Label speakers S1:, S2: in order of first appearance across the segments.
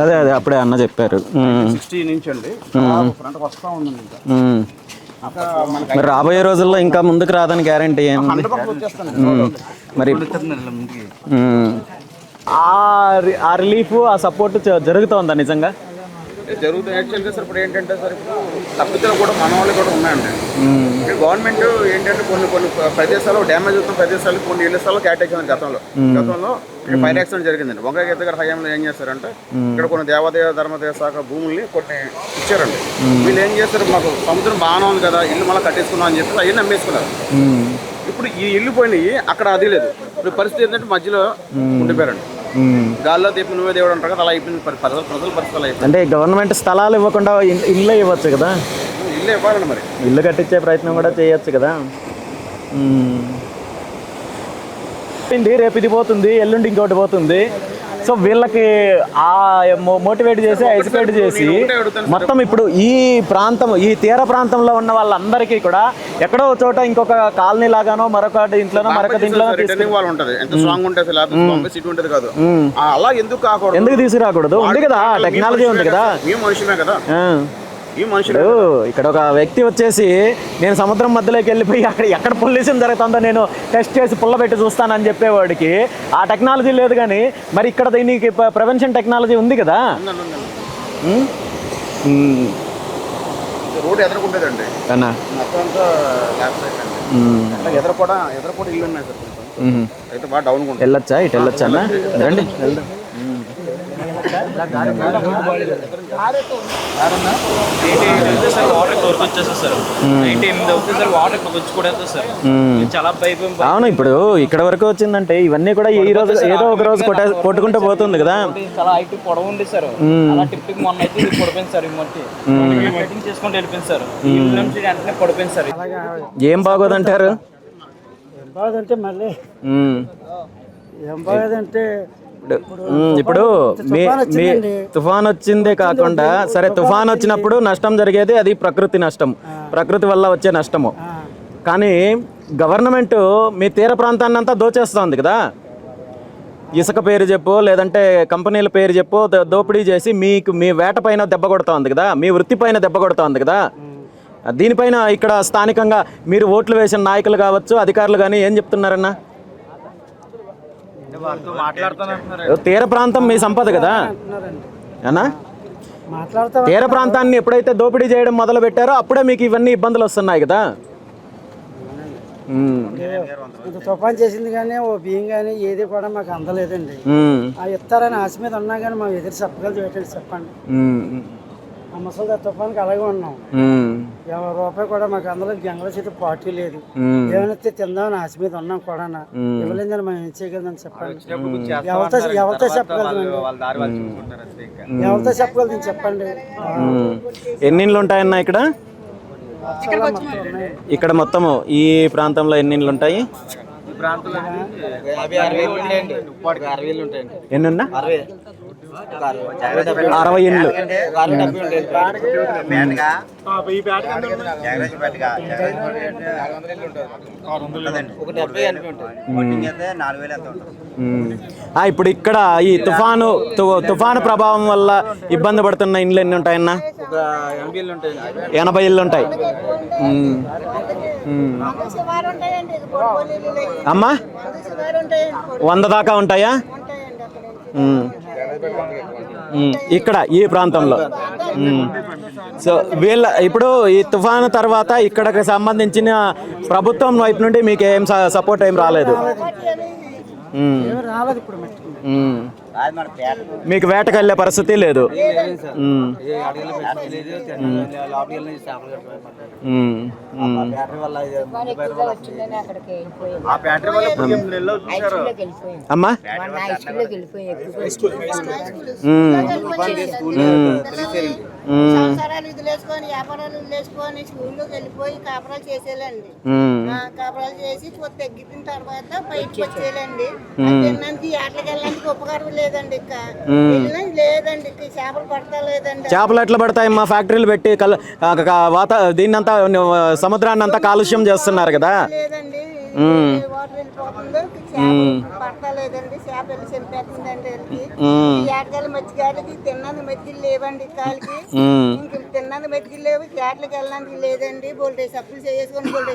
S1: అదే అదే అప్పుడే అన్న చెప్పారు. ఉమ్,
S2: సిక్స్టీ నుంచి అండి ఫ్రంట్ వస్తా ఉందండి ఇంకా.
S1: ఉమ్.
S2: ఇంకా మనకి
S1: మరి రాబోయే రోజుల్లో ఇంకా ముందుకు రాదని గ్యారంటీ ఏముంది మరి ఆ రిలీఫ్ ఆ సపోర్ట్ జరుగుతోందా నిజంగా?
S2: జరుగుతుంది యాక్చువల్గా సార్ ఇప్పుడు ఏంటంటే సార్ ఇప్పుడు తప్పిదాలు కూడా మన వాళ్ళు కూడా ఉన్నాయండి. ఇప్పుడు గవర్నమెంట్ ఏంటంటే కొన్ని కొన్ని ప్రదేశాలు డ్యామేజ్ అవుతున్న ప్రదేశాలు కొన్ని ఇళ్ళ స్థలాలు కేటాయించింది గతంలో. గతంలో ఇక్కడ ఫైర్ యాక్సిడెంట్ జరిగిందండి. వంకాయ గీత గారి హయాంలో ఏం చేస్తారంటే ఇక్కడ కొన్ని దేవాదాయ ధర్మదేవ శాఖ భూముల్ని కొన్ని ఇచ్చారండి. వీళ్ళు ఏం చేస్తారు మాకు సముద్రం బాగానే ఉంది కదా ఇల్లు మళ్ళీ కట్టేసుకున్నాం అని చెప్పి అవన్నీ అమ్మేసుకున్నారు.
S1: ఉమ్,
S2: ఇప్పుడు ఈ ఇల్లు పోయినాయి అక్కడ అది లేదు. ఇప్పుడు పరిస్థితి ఏంటంటే మధ్యలో ఉండిపోయారండి. గాల్లో దీపం నువ్వే దేవుడు అంటారు కదా అలా అయిపోయింది పరి- ప్రజల ప్రజల పరిస్థితి అలా అయిపోయింది.
S1: అంటే గవర్నమెంట్ స్థలాలు ఇవ్వకుండా ఇల్లే ఇవ్వచ్చు కదా?
S2: ఇల్లు ఇవ్వాలండి మరి.
S1: ఇల్లు కట్టించే ప్రయత్నం కూడా చేయొచ్చు కదా? రేపు ఇది పోతుంది ఎల్లుండి ఇంకోటి పోతుంది. సో వీళ్ళకి ఆ మోటివేట్ చేసి ఎడ్యుకేట్ చేసి మొత్తం ఇప్పుడు ఈ ప్రాంతం ఈ తీర ప్రాంతంలో ఉన్న వాళ్ళందరికీ కూడా ఎక్కడో చోట ఇంకొక కాలనీ లాగానో మరొక ఇంట్లోనో మరొక
S2: కాదు. ఆ, అలా ఎందుకు
S1: ఎందుకు తీసుకురాకూడదు? ఉంది కదా టెక్నాలజీ ఉంది కదా.
S2: మనుషులే కదా. మనుషులు
S1: ఇక్కడ ఒక వ్యక్తి వచ్చేసి నేను సముద్రం మధ్యలోకి వెళ్ళిపోయి అక్కడ ఎక్కడ పొల్యూషన్ జరుగుతుందో నేను టెస్ట్ చేసి పుల్ల పెట్టి చూస్తానని చెప్పేవాడికి. ఆ టెక్నాలజీ లేదు కానీ మరి ఇక్కడ దీనికి ప్రివెన్షన్ టెక్నాలజీ ఉంది కదా.
S2: రోడ్ ఎదుర్కొంటదండి
S1: అన్నా?
S2: మొత్తం అంతా ల్యాబ్స్ అయిపోయింది.
S1: ఉమ్.
S2: అట్లా ఎదురు కూడా ఎదురు కూడా ఇల్లు ఉన్నాయి సార్. అయితే బాగా డౌన్
S1: వెళ్ళొచ్చా? ఇటు వెళ్ళొచ్చా అన్న? రండి. వెళ్దాం
S3: సార్ వాటర్ ఎనిమిది అవుతుంది సార్ వాటర్ ఇక్కడికి వచ్చి కూడా వెళ్తుంది సార్. చాలా భయపడి
S1: అవును ఇప్పుడు ఇక్కడ వరకు వచ్చిందంటే ఇవన్నీ కూడా ఈ రోజు ఏదో ఒక రోజు కొట్టే కొట్టుకుంటూ పోతుంది కదా.
S3: చాలా హైట్ పొడవు ఉంది సార్. అలా మొన్న అయితే ఇది పడిపోయింది సార్ ఈ మట్టి. కటింగ్ చేసుకుంటూ వెళ్ళిపోయింది సార్. ఈ ఇల్లు నుంచి వెంటనే పడిపోయింది సార్.
S1: ఏం బాగోదంటారు?
S4: బాగదంటే మళ్ళీ. ఏం బాగదంటే
S1: ఇప్పుడు ఇప్పుడు మీ మీ తుఫాన్ వచ్చిందే కాకుండా సరే తుఫాన్ వచ్చినప్పుడు నష్టం జరిగేది అది ప్రకృతి నష్టం. ప్రకృతి వల్ల వచ్చే నష్టము. కానీ గవర్నమెంట్ మీ తీర ప్రాంతాన్ని అంతా దోచేస్తోంది కదా. ఇసుక పేరు చెప్పు లేదంటే కంపెనీల పేరు చెప్పు దోపిడీ చేసి మీకు మీ వేట పైన దెబ్బ కొడుతోంది కదా. మీ వృత్తి పైన దెబ్బ కొడుతోంది కదా. దీనిపైన ఇక్కడ స్థానికంగా మీరు ఓట్లు వేసిన నాయకులు కావచ్చు అధికారులు కానీ ఏం చెప్తున్నారన్నా? తీర ప్రాంతం మీ సంపద కదా? అన్నా?
S4: మాట్లాడతా
S1: తీర ప్రాంతాన్ని ఎప్పుడైతే దోపిడీ చేయడం మొదలు పెట్టారో అప్పుడే మీకు ఇవన్నీ ఇబ్బందులు వస్తున్నాయి కదా?
S4: తుఫాన్ చేసింది కానీ ఓ బియ్యం కానీ ఏది కూడా మాకు అందలేదండి. ఆ ఇస్తారని ఆశ మీద ఉన్నా కానీ మా ఎదురు చెప్పగలదు చెప్పండి. ఆ ముసలి తుఫాన్కి అలాగే ఉన్నాం. ఎవరి రూపాయి కూడా మాకు అందలేదు గంగల చెట్టు పార్టీ లేదు. ఏమైనా తిందామని ఆశ మీద ఉన్నాం కూడా ఇవ్వలేదని మనం ఏం చేయగలదని చెప్పండి ఎవరితో ఎవరితో చెప్పగలదండి ఎవరితో చెప్పగలదని చెప్పండి.
S1: ఎన్ని ఉంటాయన్నా ఇక్కడ. ఇక్కడ మొత్తము. ఈ ప్రాంతంలో ఎన్ని ఉంటాయి? ఎన్ని ఉన్నా? అరవై ఇండ్లు ఆ, ఇప్పుడు ఇక్కడ ఈ తుఫాను తుఫాను ప్రభావం వల్ల ఇబ్బంది పడుతున్న ఇండ్లు ఎన్ని ఉంటాయన్నా? ఎనభై ఇళ్ళు ఉంటాయి. అమ్మా? వంద దాకా ఉంటాయా? ఇక్కడ ఈ ప్రాంతంలో. సో వీళ్ళ ఇప్పుడు ఈ తుఫాను తర్వాత ఇక్కడికి సంబంధించిన ప్రభుత్వం వైపు నుండి మీకు ఏం సపోర్ట్ ఏం రాలేదు?
S4: రాలేదు. ఇప్పుడు
S1: మీకు వేటకు వెళ్ళే పరిస్థితి లేదు అమ్మా?
S5: సంసారాలు వదిలేసుకొని వ్యాపారాలు వదిలేసుకొని స్కూల్లోకి వెళ్ళిపోయి కాపురాలు చేసేయాలండి. కాపురాలు చేసి కొద్ది తగ్గిన తర్వాత బయటకు వచ్చేయాలండి. తిన్నందుకు ఆటలకు వెళ్ళడానికి ఉపకారం లేదండి ఇక. వెళ్ళినా లేదండి ఇక. చేపలు పడతా లేదండి.
S1: చేపలు ఎట్లా పడతాయమ్మా ఫ్యాక్టరీలు పెట్టి వాత దీన్నంతా సముద్రాన్ని అంతా కాలుష్యం చేస్తున్నారు కదా.
S5: లేదండి. చేప వెళ్ళి మధ్యలు లేవండి ఇంక మధ్యలు లేవు. వెళ్ళడానికి లేదండి. బోల్డే చేసుకొని బోల్డే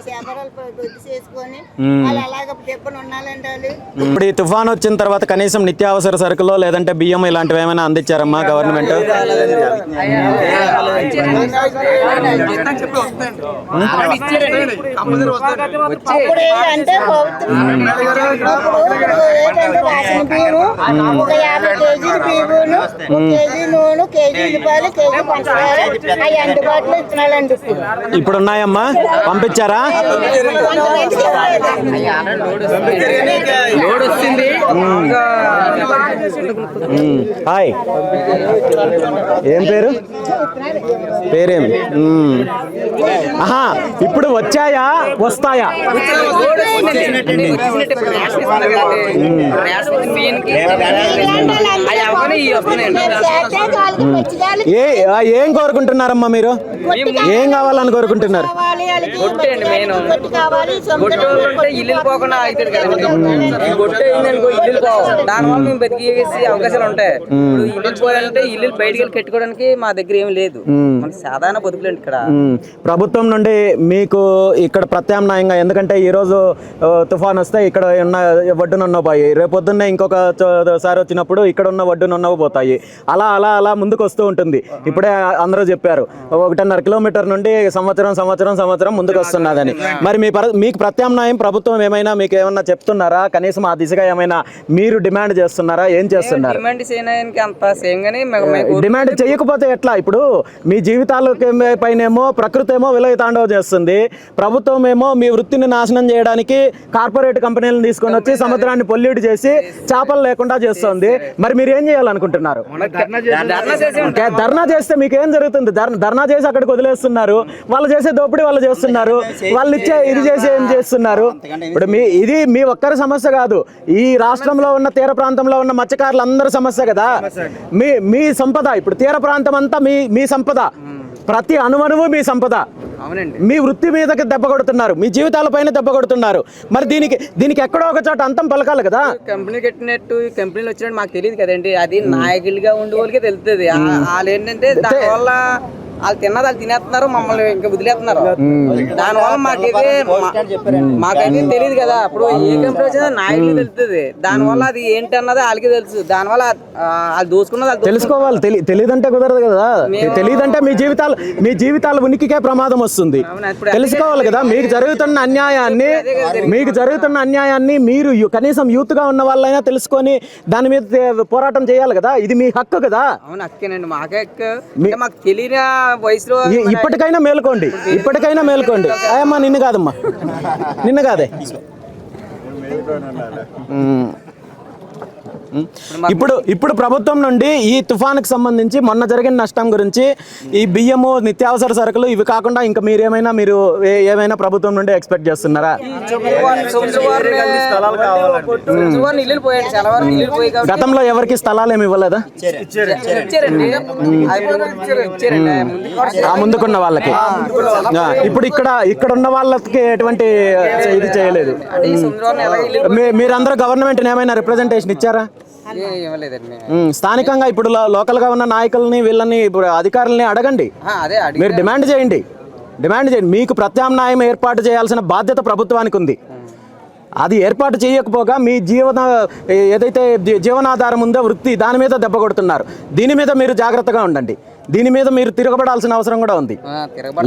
S5: చేసుకొని వాళ్ళు అలాగ దెబ్బను ఉన్నాలండి వాళ్ళు.
S1: ఇప్పుడు ఈ తుఫాన్ వచ్చిన తర్వాత కనీసం నిత్యావసర సరుకులు లేదంటే బియ్యం ఇలాంటివి ఏమైనా అందించారమ్మా గవర్నమెంట్?
S5: అప్పుడు ఏంటంటే ఏంటంటే రాసిన బియ్యము ఒక యాభై కేజీలు బియ్యమును ఒక కేజీ నూనె కేజీ ఉల్లిపాయలు కేజీ పంచదార అవి అందుబాటులో ఇప్పుడు
S1: ఇప్పుడు. ఉన్నాయమ్మా పంపించారా. హాయ్. ఏం పేరు? పేరేం? మ్మ్. ఆహా ఇప్పుడు వచ్చాయా? వస్తాయా? ఏ కోరుకుంటున్నారమ్మా మీరు? ఏం కావాలని కోరుకుంటున్నారు?
S3: ఇల్లు ఈ ఇల్లు పోవు. దానివల్ల మేము బతికేసి అవకాశాలు ఉంటాయి. ఇప్పుడు ఇల్లు పోయాలంటే ఇల్లు బయటికి వెళ్ళి కట్టుకోవడానికి మా దగ్గర లేదు. సాధారణ ఇక్కడ.
S1: ప్రభుత్వం నుండి మీకు ఇక్కడ ప్రత్యామ్నాయంగా ఎందుకంటే ఈరోజు ఆ, తుఫాన్ వస్తే ఇక్కడ ఉన్న ఒడ్డునున్న పోయి రేపొద్దున్నే ఇంకొక సారి వచ్చినప్పుడు ఇక్కడ ఉన్న ఒడ్డునున్నవి పోతాయి అలా అలా అలా ముందుకు వస్తూ ఉంటుంది. ఇప్పుడే అందరూ చెప్పారు. ఒకటిన్నర కిలోమీటర్ నుండి సంవత్సరం సంవత్సరం సంవత్సరం ముందుకు వస్తున్నదని మరి మీ మీకు ప్రత్యామ్నాయం ప్రభుత్వం ఏమైనా మీకు ఏమైనా చెప్తున్నారా? కనీసం ఆ దిశగా ఏమైనా మీరు డిమాండ్ చేస్తున్నారా? ఏం చేస్తున్నారు?
S3: డిమాండ్
S1: చేయకపోతే ఎట్లా? ఇప్పుడు మీ జీవితాలకి పైనేమో ప్రకృతి ఏమో విలయ తాండవ చేస్తుంది. ప్రభుత్వం ఏమో మీ వృత్తిని నాశనం చేయడానికి కార్పొరేట్ కంపెనీలను తీసుకొని వచ్చి సముద్రాన్ని పొల్యూట్ చేసి చేపలు లేకుండా చేస్తుంది. మరి మీరు ఏం చేయాలనుకుంటున్నారు?
S3: ధర్నా
S1: చేస్తే మీకు ఏం జరుగుతుంది? ధర్- ధర్నా చేసి అక్కడికి వదిలేస్తున్నారు. వాళ్ళు చేసే దోపిడీ వాళ్ళు చేస్తున్నారు. వాళ్ళు ఇచ్చే ఇది చేసి ఏం చేస్తున్నారు? ఇప్పుడు మీ ఇది మీ ఒక్కరి సమస్య కాదు. ఈ రాష్ట్రంలో ఉన్న తీర ప్రాంతంలో ఉన్న మత్స్యకారులు అందరి సమస్య కదా మీ మీ సంపద ఇప్పుడు తీర ప్రాంతం అంతా మీ మీ సంపద. ప్రతి అణువణువు మీ సంపద.
S3: అవునండి.
S1: మీ వృత్తి మీదకి దెబ్బ కొడుతున్నారు. మీ జీవితాలపైన దెబ్బ కొడుతున్నారు. మరి దీనికి దీనికి ఎక్కడో ఒక చోట అంతం పలకాలి కదా.
S3: కంపెనీ కట్టినట్టు ఈ కంపెనీలు వచ్చినట్టు మాకు తెలియదు కదండి. అది నాయకులుగా ఉండే వాళ్ళకే తెలుస్తుంది వాళ్ళు ఏంటంటే దానివల్ల వాళ్ళు తిన్నది వాళ్ళు తినేస్తున్నారు మమ్మల్ని ఇంకా వదిలేస్తున్నారు. దానివల్ల మాకైతే మాకైతే తెలియదు కదా ఇప్పుడు ఏ కంపెనీ నాయకులు తెలుస్తుంది. దానివల్ల అది ఏంటి అన్నది వాళ్ళకి తెలుసు. దానివల్ల ఆ, వాళ్ళు దోసుకున్నది.
S1: తెలుసుకోవాలి తెలి తెలియదంటే కుదరదు కదా. తెలియదంటే మీ జీవితాలు మీ జీవితాల ఉనికికే ప్రమాదం వస్తుంది. తెలుసుకోవాలి కదా మీకు జరుగుతున్న అన్యాయాన్ని మీకు జరుగుతున్న అన్యాయాన్ని మీరు కనీసం యూత్గా ఉన్న వాళ్ళైనా తెలుసుకొని దాని మీద పోరాటం చేయాలి కదా. ఇది మీ హక్కు కదా.
S3: అవును అక్కేనండి. మాకే అంటే మాకు తెలియని వయసులో
S1: ఇ- ఇప్పటికైనా మేలుకోండి. ఇప్పటికైనా మేలుకోండి. అయ్యమ్మా నిన్ను కాదమ్మా. నిన్ను కాదే. ఇప్పుడు ఇప్పుడు ప్రభుత్వం నుండి ఈ తుఫానుకు సంబంధించి మొన్న జరిగిన నష్టం గురించి ఈ బియ్యము నిత్యావసర సరుకులు ఇవి కాకుండా ఇంకా మీరేమైనా మీరు ఏ- ఏమైనా ప్రభుత్వం నుండి ఎక్స్పెక్ట్ చేస్తున్నారా? గతంలో ఎవరికి స్థలాలు ఏమి ఇవ్వలేదా? ఆ ముందుకున్న వాళ్ళకి. ఇప్పుడు ఇక్కడ ఇక్కడ ఉన్న వాళ్ళకి ఎటువంటి ఇది చేయలేదు. మీరందరూ గవర్నమెంట్ ఏమైనా రిప్రజెంటేషన్ ఇచ్చారా? స్థానికంగా ఇప్పుడు లో- లోకల్గా ఉన్న నాయకుల్ని వీళ్ళని ఇప్పుడు అధికారుల్ని అడగండి.
S3: ఆ, అదే అడిగి
S1: మీరు డిమాండ్ చేయండి. డిమాండ్ చేయండి. మీకు ప్రత్యామ్నాయం ఏర్పాటు చేయాల్సిన బాధ్యత ప్రభుత్వానికి ఉంది. అది ఏర్పాటు చేయకపోగా మీ జీవన ఏదైతే జీవనాధారం ఉందో వృత్తి దాని మీద దెబ్బ కొడుతున్నారు. దీని మీద మీరు జాగ్రత్తగా ఉండండి. దీని మీద మీరు తిరగబడాల్సిన అవసరం కూడా ఉంది.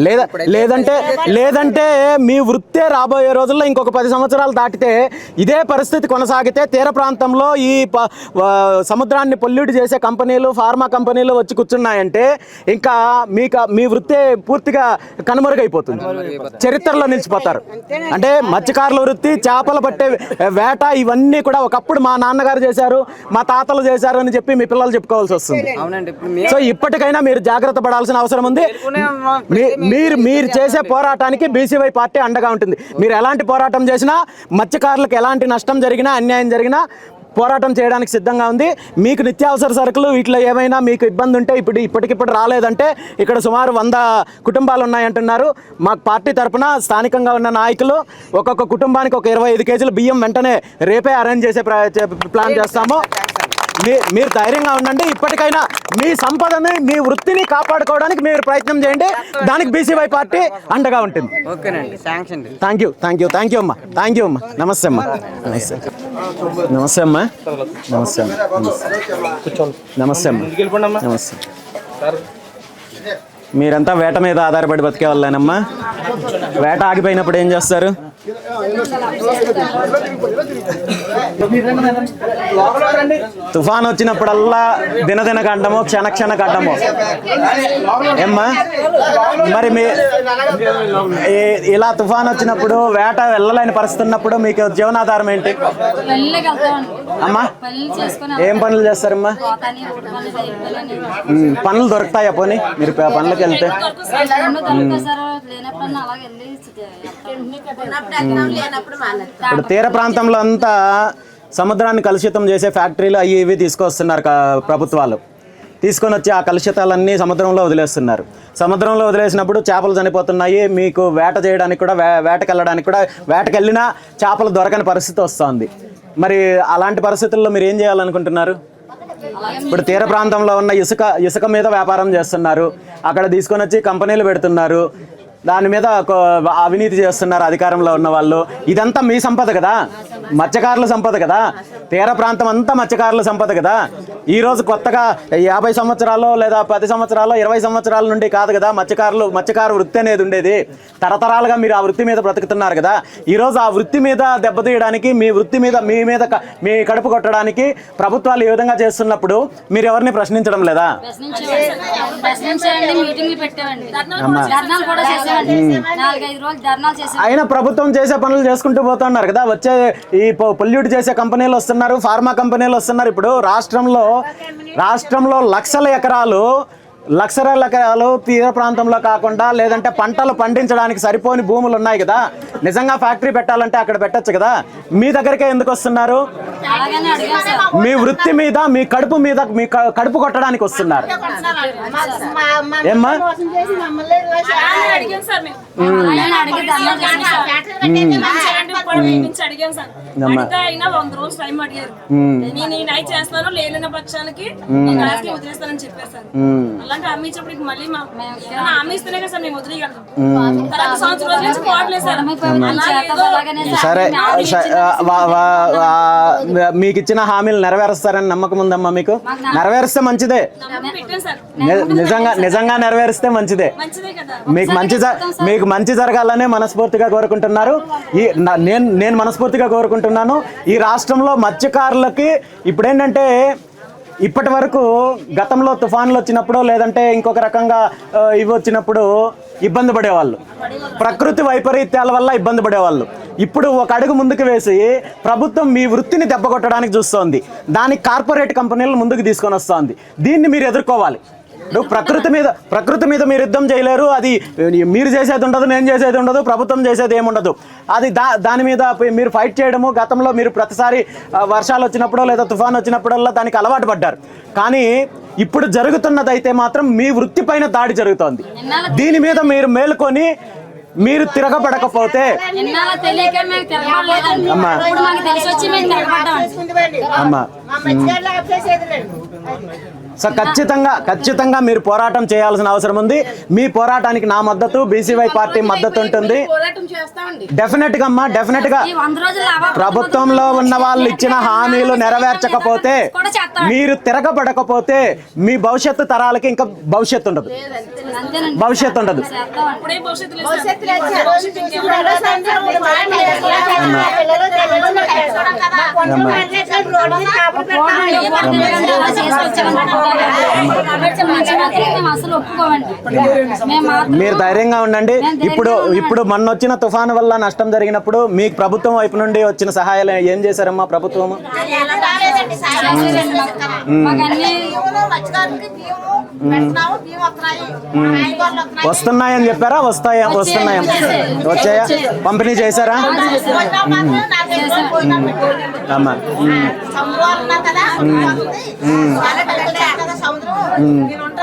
S1: లేదా లేదంటే లేదంటే మీ వృత్తే రాబోయే రోజుల్లో ఇంకొక పది సంవత్సరాలు దాటితే ఇదే పరిస్థితి కొనసాగితే తీర ప్రాంతంలో ఈ సముద్రాన్ని పొల్యూట్ చేసే కంపెనీలు ఫార్మా కంపెనీలు వచ్చి కూర్చున్నాయంటే ఇంకా మీకు మీ వృత్తే పూర్తిగా కనుమరుగైపోతుంది. చరిత్రలో నిలిచిపోతారు. అంటే మత్స్యకారుల వృత్తి చేపలు పట్టే వేట ఇవన్నీ కూడా ఒకప్పుడు మా నాన్నగారు చేశారు మా తాతలు చేశారు అని చెప్పి మీ పిల్లలు చెప్పుకోవాల్సి వస్తుంది. సో ఇప్పటికైనా మీరు జాగ్రత్త పడాల్సిన అవసరం ఉంది. మీరు మీరు చేసే పోరాటానికి బీసీవై పార్టీ అండగా ఉంటుంది. మీరు ఎలాంటి పోరాటం చేసినా మత్స్యకారులకు ఎలాంటి నష్టం జరిగినా అన్యాయం జరిగినా పోరాటం చేయడానికి సిద్ధంగా ఉంది. మీకు నిత్యావసర సరుకులు వీటిలో ఏమైనా మీకు ఇబ్బంది ఉంటే ఇప్పుడు ఇప్పటికిప్పుడు రాలేదంటే ఇక్కడ సుమారు వంద కుటుంబాలు ఉన్నాయంటున్నారు. మాకు పార్టీ తరపున స్థానికంగా ఉన్న నాయకులు ఒక్కొక్క కుటుంబానికి ఒక ఇరవై ఐదు కేజీల బియ్యం వెంటనే రేపే అరేంజ్ చేసే ప్లాన్ చేస్తాము. మీరు ధైర్యంగా ఉండండి. ఇప్పటికైనా మీ సంపదని మీ వృత్తిని కాపాడుకోవడానికి మీరు ప్రయత్నం చేయండి. దానికి బీసీవై పార్టీ అండగా ఉంటుంది.
S3: ఓకేనండి.
S1: Thank you thank you thank you అమ్మా థ్యాంక్ యూ అమ్మా. నమస్తే అమ్మా. నమస్తే. నమస్తే అమ్మా. నమస్తే అమ్మా. నమస్తే అమ్మా. నమస్తే. మీరంతా వేట మీద ఆధారపడి బతికే వాళ్ళేనమ్మా. వేట ఆగిపోయినప్పుడు ఏం చేస్తారు? తుఫాన్ వచ్చినప్పుడల్లా దినదిన గడ్డము క్షణ క్షణ గడ్డము ఏమ్మా? మరి మీ ఇలా తుఫాన్ వచ్చినప్పుడు వేట వెళ్ళలేని పరిస్థితి ఉన్నప్పుడు మీకు జీవనాధారం ఏంటి? అమ్మా ఏం పనులు చేస్తారమ్మా? పనులు దొరుకుతాయా పోనీ? మీరు పనులకు వెళ్తే. ఇప్పుడు తీర ప్రాంతంలో అంతా సముద్రాన్ని కలుషితం చేసే ఫ్యాక్టరీలు అవి ఇవి తీసుకొస్తున్నారు ప్రభుత్వాలు. తీసుకొని వచ్చి ఆ కలుషితాలన్నీ సముద్రంలో వదిలేస్తున్నారు. సముద్రంలో వదిలేసినప్పుడు చేపలు చనిపోతున్నాయి. మీకు వేట చేయడానికి కూడా వే వేటకెళ్ళడానికి కూడా వేటకెళ్ళినా చేపలు దొరకని పరిస్థితి వస్తుంది. మరి అలాంటి పరిస్థితుల్లో మీరు ఏం చేయాలనుకుంటున్నారు? ఇప్పుడు తీర ప్రాంతంలో ఉన్న ఇసుక ఇసుక మీద వ్యాపారం చేస్తున్నారు. అక్కడ తీసుకొని వచ్చి కంపెనీలు పెడుతున్నారు. దాని మీద అవినీతి చేస్తున్నారు అధికారంలో ఉన్న వాళ్ళు. ఇదంతా మీ సంపద కదా? మత్స్యకారుల సంపద కదా? తీర ప్రాంతం అంతా మత్స్యకారుల సంపద కదా? ఈ రోజు కొత్తగా యాభై సంవత్సరాలు లేదా పది సంవత్సరాలు ఇరవై సంవత్సరాల నుండి కాదు కదా మత్స్యకారులు మత్స్యకారు వృత్తి అనేది ఉండేది. తరతరాలుగా మీరు ఆ వృత్తి మీద బ్రతుకుతున్నారు కదా? ఈ రోజు ఆ వృత్తి మీద దెబ్బతీయడానికి మీ వృత్తి మీద మీ మీద మీ కడుపు కొట్టడానికి ప్రభుత్వాలు ఈ విధంగా చేస్తున్నప్పుడు మీరు ఎవరిని ప్రశ్నించడం లేదా? అయినా ప్రభుత్వం చేసే పనులు చేసుకుంటూ పోతున్నారు కదా? వచ్చే ఈ ఈ పొల్యూట్ చేసే కంపెనీలు వస్తున్నారు ఫార్మా కంపెనీలు వస్తున్నారు. ఇప్పుడు రాష్ట్రంలో రాష్ట్రంలో లక్షల ఎకరాలు లక్షల ఎకరాలు తీర ప్రాంతంలో కాకుండా లేదంటే పంటలు పండించడానికి సరిపోని భూములు ఉన్నాయి కదా. నిజంగా ఫ్యాక్టరీ పెట్టాలంటే అక్కడ పెట్టచ్చు కదా. మీ దగ్గరికే ఎందుకు వస్తున్నారు? మీ వృత్తి మీద మీ కడుపు మీద మీ కడుపు కొట్టడానికి వస్తున్నారు. ఏమ్మా?
S6: సార్ చేస్తాను పక్షానికి వదిలేస్తానని అలాంటి హామీ ఇచ్చినప్పుడు మళ్ళీ హామీ ఇస్తేనే కదా మేము వదిలేయగలం. తర్వాత సంవత్సరం రోజుల నుంచి
S1: మీకు ఇచ్చిన హామీలు నెరవేరుస్తారని నమ్మకం ఉందమ్మా మీకు? నెరవేరిస్తే మంచిదే. నిజంగా నిజంగా నెరవేరిస్తే మంచిదే.
S6: మంచిదే కదా.
S1: మీకు మంచి మీకు మంచి జరగాలనే మనస్ఫూర్తిగా కోరుకుంటున్నారు. ఈ నేను నేను మనస్ఫూర్తిగా కోరుకుంటున్నాను. ఈ రాష్ట్రంలో మత్స్యకారులకి ఇప్పుడేంటంటే ఇప్పటి వరకు గతంలో తుఫాన్లు వచ్చినప్పుడు లేదంటే ఇంకొక రకంగా ఇవి వచ్చినప్పుడు ఇబ్బంది పడేవాళ్ళు. ప్రకృతి వైపరీత్యాల వల్ల ఇబ్బంది పడేవాళ్ళు. ఇప్పుడు ఒక అడుగు ముందుకు వేసి ప్రభుత్వం మీ వృత్తిని దెబ్బ కొట్టడానికి చూస్తోంది. దానికి కార్పొరేట్ కంపెనీలు ముందుకు తీసుకొని వస్తోంది. దీన్ని మీరు ఎదుర్కోవాలి. ఇప్పుడు ప్రకృతి మీద ప్రకృతి మీద మీరు యుద్ధం చేయలేరు. అది మీరు చేసేది ఉండదు నేను చేసేది ఉండదు ప్రభుత్వం చేసేది ఏముండదు. అది దా దాని మీద మీరు ఫైట్ చేయడము గతంలో మీరు ప్రతిసారి వర్షాలు వచ్చినప్పుడో లేదా తుఫాన్ వచ్చినప్పుడల్లా దానికి అలవాటు పడ్డారు. కానీ ఇప్పుడు జరుగుతున్నదైతే మాత్రం మీ వృత్తి పైన దాడి జరుగుతోంది. దీని మీద మీరు మేలుకొని మీరు తిరగబడకపోతే అమ్మా. అమ్మా. సో ఖచ్చితంగా ఖచ్చితంగా మీరు పోరాటం చేయాల్సిన అవసరం ఉంది. మీ పోరాటానికి నా మద్దతు బీసీవై పార్టీ మద్దతు ఉంటుంది. డెఫినెట్గా అమ్మా
S7: డెఫినెట్గా
S1: ప్రభుత్వంలో ఉన్న వాళ్ళు ఇచ్చిన హామీలు నెరవేర్చకపోతే మీరు తిరగబడకపోతే మీ భవిష్యత్తు తరాలకి ఇంకా భవిష్యత్తు ఉండదు. భవిష్యత్తు ఉండదు.
S7: చేస్తామండి
S1: మీరు ధైర్యంగా ఉండండి. ఇప్పుడు ఇప్పుడు మొన్న వచ్చిన తుఫాను వల్ల నష్టం జరిగినప్పుడు మీకు ప్రభుత్వం వైపు నుండి వచ్చిన సహాయాలు ఏం చేశారమ్మా ప్రభుత్వం? వస్తున్నాయని చెప్పారా? వస్తాయా? వస్తున్నాయి? వచ్చాయా? పంపిణీ చేశారా? అమ్మా.
S5: 嗯。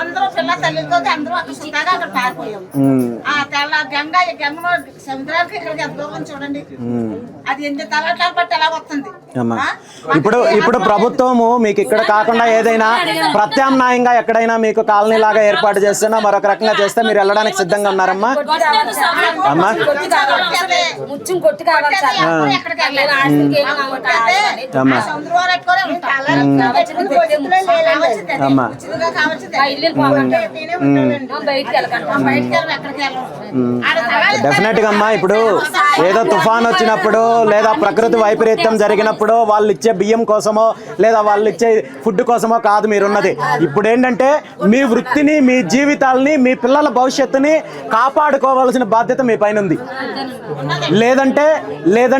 S5: అందరూ పిల్ల తల్లితో అందరూ అక్కడ సుఖంగా అక్కడ పారిపోయాం. ఆ తెల్ల గంగ గంగలో సముద్రానికి ఇక్కడికి దూరం చూడండి. అది ఎన్ని తలట్లాలు బట్టి ఎలా వస్తుంది?
S1: ఇప్పుడు ఇప్పుడు ప్రభుత్వము మీకు ఇక్కడ కాకుండా ఏదైనా ప్రత్యామ్నాయంగా ఎక్కడైనా మీకు కాలనీ లాగా ఏర్పాటు చేస్తున్నా మరొక రకంగా చేస్తే మీరు వెళ్ళడానికి సిద్ధంగా ఉన్నారమ్మా. అమ్మా.
S5: డెఫినెట్గా
S1: అమ్మా ఇప్పుడు ఏదో తుఫాన్ వచ్చినప్పుడు లేదా ప్రకృతి వైపరీత్యం జరిగినప్పుడు వాళ్ళు ఇచ్చే బియ్యం కోసమో లేదా వాళ్ళు ఇచ్చే ఫుడ్ కోసమో కాదు మీరున్నది. ఇప్పుడు ఏంటంటే మీ వృత్తిని మీ జీవితాలని మీ పిల్లల భవిష్యత్తుని కాపాడుకోవాల్సిన బాధ్యత మీ పైన ఉంది లేదంటే లేదంటే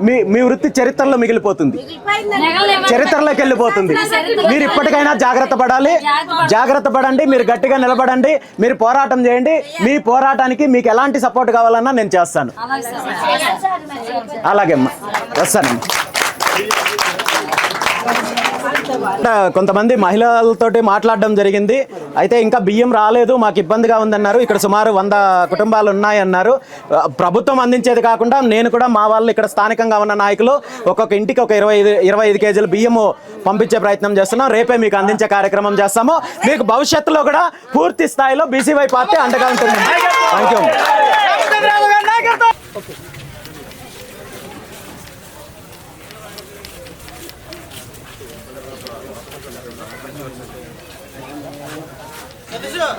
S1: మీ మీ వృత్తి చరిత్రలో మిగిలిపోతుంది. చరిత్రలోకి వెళ్ళిపోతుంది. మీరు ఇప్పటికైనా జాగ్రత్త పడాలి. జాగ్రత్త పడండి. మీరు గట్టిగా నిలబడండి. మీరు పోరాటం చేయండి. మీ పోరాటానికి మీకు ఎలాంటి సపోర్ట్ కావాలన్నా నేను చేస్తాను. అలాగే అమ్మా. వస్తానమ్మా. అంటే కొంతమంది మహిళలతోటి మాట్లాడడం జరిగింది. అయితే ఇంకా బియ్యం రాలేదు మాకు ఇబ్బందిగా ఉందన్నారు. ఇక్కడ సుమారు వంద కుటుంబాలు ఉన్నాయన్నారు. ప్రభుత్వం అందించేది కాకుండా నేను కూడా మా వాళ్ళు ఇక్కడ స్థానికంగా ఉన్న నాయకులు ఒక్కొక్క ఇంటికి ఒక ఇరవై ఐదు ఇరవై ఐదు కేజీలు బియ్యము పంపించే ప్రయత్నం చేస్తున్నాం. రేపే మీకు అందించే కార్యక్రమం చేస్తాము. మీకు భవిష్యత్తులో కూడా పూర్తి స్థాయిలో బీసీవై పార్టీ అండగా ఉంటుంది. Thank you 私は